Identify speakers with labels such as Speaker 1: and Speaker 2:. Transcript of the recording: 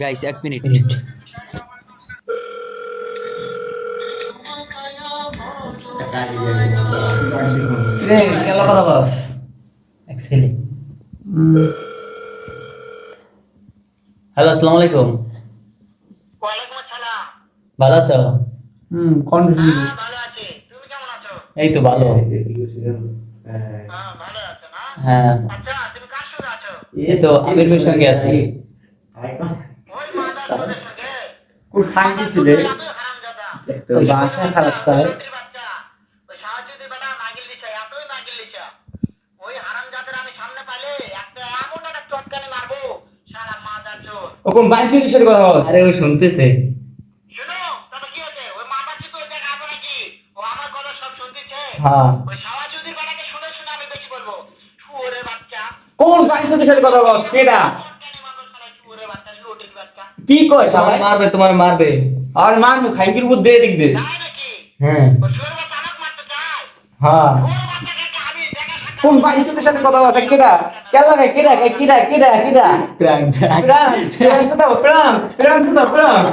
Speaker 1: Guys এক minute.
Speaker 2: Hello আসসালামু আলাইকুম। ভালো আছো?
Speaker 3: হুম
Speaker 4: হ্যাঁ আছো।
Speaker 2: এই তো ভালো।
Speaker 4: হ্যাঁ। আচ্ছা
Speaker 2: এই তো আমির সঙ্গে আছি।
Speaker 4: তোদের
Speaker 3: কোন খাইতে ছিলে। বাসা খারাপ তাই
Speaker 4: চৌধুরী বাচ্চা ওই সাহায্যদের বেটা মাগিল দিছে এতই মাগিল দিছে ওই হারামজাদার আমি সামনে পাইলে একটা এমন একটা চটকানি মারবো সারা মাদার চোর
Speaker 3: ও কোন বাইচুরির সাথে কথা বলছ
Speaker 2: আরে ও শুনতেছে।
Speaker 4: শুনো তবে কি হয়েছে? ওই মাদার চিপ ওই জায়গা আছে নাকি? ও আমার কথা সব শুনতেছে।
Speaker 2: হ্যাঁ।
Speaker 4: ওই সাহায্যদের বেটাকে শুনে শুনে আমি বেশি বলব। শুয়োরে বাচ্চা।
Speaker 3: কোন বাইচুরির সাথে কথা বলছ কেডা কি কয় সবাই?
Speaker 2: মারবে তোমার মারবে।
Speaker 3: আর মান মু খাইকির দে দিক দে।
Speaker 2: হ্যাঁ। হ্যাঁ।
Speaker 3: কোন বাইচুরির সাথে কথা বলছ? কেডা? কেলা ভাই কেডা কেডা কেডা কেডা? প্রাণ প্রাণ। সাথে প্রাণ। প্রাণ সাথে প্রাণ।